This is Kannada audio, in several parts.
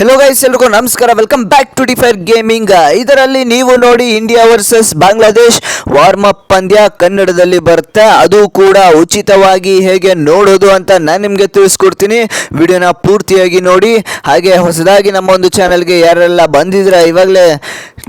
ಹೆಲೋ ಗೈಸ್ ಎಲ್ರಿಗೂ ನಮಸ್ಕಾರ. Welcome back to Defire gaming ಇದರಲ್ಲಿ ನೀವು ನೋಡಿ India versus Bangladesh warm up ಪಂದ್ಯ ಕನ್ನಡದಲ್ಲಿ ಬರುತ್ತೆ. ಅದು ಕೂಡ ಉಚಿತವಾಗಿ ಹೇಗೆ ನೋಡೋದು ಅಂತ ನಾನು ನಿಮಗೆ ತಿಳಿಸ್ಕೊಡ್ತೀನಿ. ವಿಡಿಯೋನ ಪೂರ್ತಿಯಾಗಿ ನೋಡಿ. ಹಾಗೆ ಹೊಸದಾಗಿ ನಮ್ಮ ಒಂದು ಚಾನಲ್ಗೆ ಯಾರೆಲ್ಲ ಬಂದಿದ್ರೆ ಇವಾಗಲೇ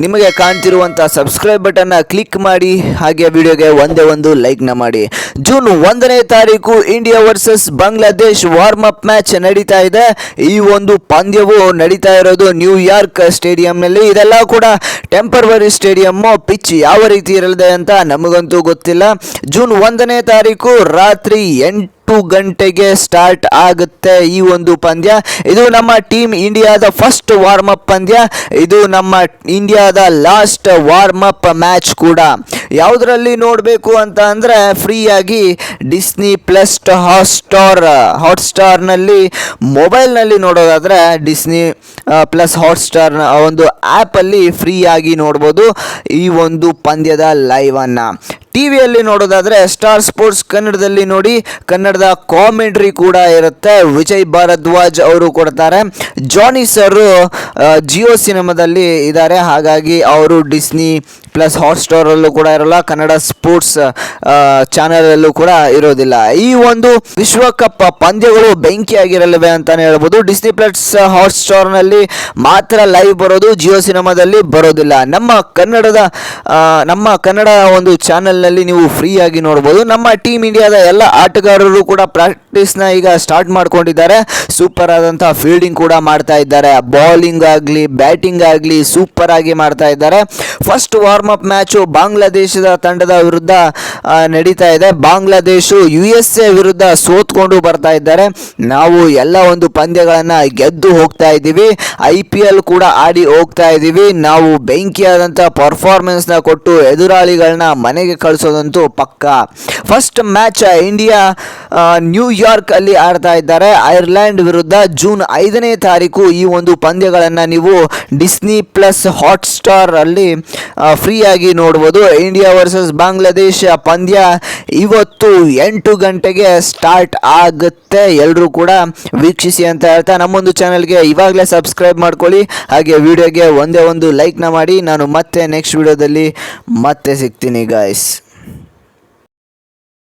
ನಿಮಗೆ ಕಾಣ್ತಿರುವಂಥ ಸಬ್ಸ್ಕ್ರೈಬ್ ಬಟನ್ನ ಕ್ಲಿಕ್ ಮಾಡಿ. ಹಾಗೆ ವಿಡಿಯೋಗೆ ಒಂದೇ ಒಂದು ಲೈಕ್ನ ಮಾಡಿ. ಜೂನ್ ಒಂದನೇ ತಾರೀಕು India versus Bangladesh warm up match ನಡೀತಾ ಇದೆ. ಈ ಒಂದು ಪಂದ್ಯವು ನಡೀತಾ ಇರೋದು ನ್ಯೂಯಾರ್ಕ್ ಸ್ಟೇಡಿಯಂನಲ್ಲಿ ಇದೆಲ್ಲ ಕೂಡ ಟೆಂಪರ್ವರಿ ಸ್ಟೇಡಿಯಮ್ಮು ಪಿಚ್ ಯಾವ ರೀತಿ ಇರಲಿದೆ ಅಂತ ನಮಗಂತೂ ಗೊತ್ತಿಲ್ಲ. ಜೂನ್ ಒಂದನೇ ತಾರೀಕು ರಾತ್ರಿ ಎಂಟು ಗಂಟೆಗೆ ಸ್ಟಾರ್ಟ್ ಆಗುತ್ತೆ ಈ ಒಂದು ಪಂದ್ಯ. ಇದು ನಮ್ಮ ಟೀಮ್ ಇಂಡಿಯಾದ ಫಸ್ಟ್ ವಾರ್ಮ್ ಅಪ್ ಪಂದ್ಯ. ಇದು ನಮ್ಮ ಇಂಡಿಯಾದ ಲಾಸ್ಟ್ ವಾರ್ಮ್ ಅಪ್ ಮ್ಯಾಚ್ ಕೂಡ. ಯಾವುದರಲ್ಲಿ ನೋಡಬೇಕು ಅಂತ ಅಂದರೆ ಫ್ರೀಯಾಗಿ ಡಿಸ್ನಿ ಪ್ಲಸ್ ಹಾಟ್ಸ್ಟಾರ್, ಹಾಟ್ಸ್ಟಾರ್ನಲ್ಲಿ ಮೊಬೈಲ್ನಲ್ಲಿ ನೋಡೋದಾದರೆ ಡಿಸ್ನಿ ಪ್ಲಸ್ ಹಾಟ್ಸ್ಟಾರ್ನ ಒಂದು ಆ್ಯಪಲ್ಲಿ ಫ್ರೀಯಾಗಿ ನೋಡ್ಬೋದು ಈ ಒಂದು ಪಂದ್ಯದ ಲೈವನ್ನು. ಟಿ ವಿಯಲ್ಲಿ ನೋಡೋದಾದರೆ ಸ್ಟಾರ್ ಸ್ಪೋರ್ಟ್ಸ್ ಕನ್ನಡದಲ್ಲಿ ನೋಡಿ ಕನ್ನಡದ ಕಾಮೆಂಟ್ರಿ ಕೂಡ ಇರುತ್ತೆ. ವಿಜಯ್ ಭಾರದ್ವಾಜ್ ಅವರು ಕೊಡ್ತಾರೆ. ಜಾನಿ ಸರ್ ಜಿಯೋ ಸಿನಿಮಾದಲ್ಲಿ ಇದ್ದಾರೆ. ಹಾಗಾಗಿ ಅವರು ಡಿಸ್ನಿ ಪ್ಲಸ್ ಹಾಟ್ಸ್ಟಾರಲ್ಲೂ ಕೂಡ ಇರೋಲ್ಲ. ಕನ್ನಡ ಸ್ಪೋರ್ಟ್ಸ್ ಚಾನಲಲ್ಲೂ ಕೂಡ ಇರೋದಿಲ್ಲ. ಈ ಒಂದು ವಿಶ್ವಕಪ್ ಪಂದ್ಯಗಳು ಬೆಂಕಿಯಾಗಿರಲಿವೆ ಅಂತಾನೆ ಹೇಳ್ಬೋದು. ಡಿಸ್ನಿ ಪ್ಲಸ್ ಹಾಟ್ಸ್ಟಾರ್ನಲ್ಲಿ ಮಾತ್ರ ಲೈವ್ ಬರೋದು, ಜಿಯೋ ಸಿನಿಮಾದಲ್ಲಿ ಬರೋದಿಲ್ಲ. ನಮ್ಮ ಕನ್ನಡದ ನಮ್ಮ ಕನ್ನಡ ಒಂದು ಚಾನಲ್ನಲ್ಲಿ ನೀವು ಫ್ರೀಯಾಗಿ ನೋಡ್ಬೋದು. ನಮ್ಮ ಟೀಮ್ ಇಂಡಿಯಾದ ಎಲ್ಲ ಆಟಗಾರರು ಕೂಡ ಪ್ರಾಕ್ಟೀಸ್ನ ಈಗ ಸ್ಟಾರ್ಟ್ ಮಾಡ್ಕೊಂಡಿದ್ದಾರೆ. ಸೂಪರ್ ಆದಂಥ ಫೀಲ್ಡಿಂಗ್ ಕೂಡ ಮಾಡ್ತಾ ಇದ್ದಾರೆ. ಬೌಲಿಂಗ್ ಆಗಲಿ, ಬ್ಯಾಟಿಂಗ್ ಆಗಲಿ ಸೂಪರ್ ಆಗಿ ಮಾಡ್ತಾ ಇದ್ದಾರೆ. ಫಸ್ಟ್ ವಾರ್ಮ್ ಅಪ್ ಮ್ಯಾಚು ಬಾಂಗ್ಲಾದೇಶದ ತಂಡದ ವಿರುದ್ಧ ನಡೀತಾ ಇದೆ. ಬಾಂಗ್ಲಾದೇಶ ಯು ಎಸ್ ಎ ವಿರುದ್ಧ ಸೋತ್ಕೊಂಡು ಬರ್ತಾ ಇದ್ದಾರೆ. ನಾವು ಎಲ್ಲ ಒಂದು ಪಂದ್ಯಗಳನ್ನು ಗೆದ್ದು ಹೋಗ್ತಾ ಇದ್ದೀವಿ. ಐ ಪಿ ಎಲ್ ಕೂಡ ಆಡಿ ಹೋಗ್ತಾ ಇದ್ದೀವಿ. ನಾವು ಬೆಂಕಿಯಾದಂಥ ಪರ್ಫಾರ್ಮೆನ್ಸ್ನ ಕೊಟ್ಟು ಎದುರಾಳಿಗಳನ್ನ ಮನೆಗೆ ಕಳಿಸೋದಂತೂ ಪಕ್ಕ. ಫಸ್ಟ್ ಮ್ಯಾಚ್ ಇಂಡಿಯಾ ನ್ಯೂಯಾರ್ಕ್ ಅಲ್ಲಿ ಆಡ್ತಾ ಇದ್ದಾರೆ. ಐರ್ಲ್ಯಾಂಡ್ ವಿರುದ್ಧ ಜೂನ್ ಐದನೇ ತಾರೀಕು ಈ ಒಂದು ಪಂದ್ಯಗಳನ್ನು ನೀವು ಡಿಸ್ನಿ ಪ್ಲಸ್ ಹಾಟ್ಸ್ಟಾರ್ ಅಲ್ಲಿ ಫ್ರೀಯಾಗಿ ನೋಡ್ಬೋದು. ಇಂಡಿಯಾ ವರ್ಸಸ್ ಬಾಂಗ್ಲಾದೇಶ ಪಂದ್ಯ ಇವತ್ತು ಎಂಟು ಗಂಟೆಗೆ ಸ್ಟಾರ್ಟ್ ಆಗುತ್ತೆ. ಎಲ್ಲರೂ ಕೂಡ ವೀಕ್ಷಿಸಿ ಅಂತ ಹೇಳ್ತಾ ನಮ್ಮೊಂದು ಚಾನಲ್ಗೆ ಇವಾಗಲೇ ಸಬ್ಸ್ಕ್ರೈಬ್ ಮಾಡ್ಕೊಳ್ಳಿ. ಹಾಗೆ ವಿಡಿಯೋಗೆ ಒಂದೇ ಒಂದು ಲೈಕ್ನ ಮಾಡಿ. ನಾನು ಮತ್ತೆ ನೆಕ್ಸ್ಟ್ ವಿಡಿಯೋದಲ್ಲಿ ಮತ್ತೆ ಸಿಗ್ತೀನಿ ಗಾಯ್ಸ್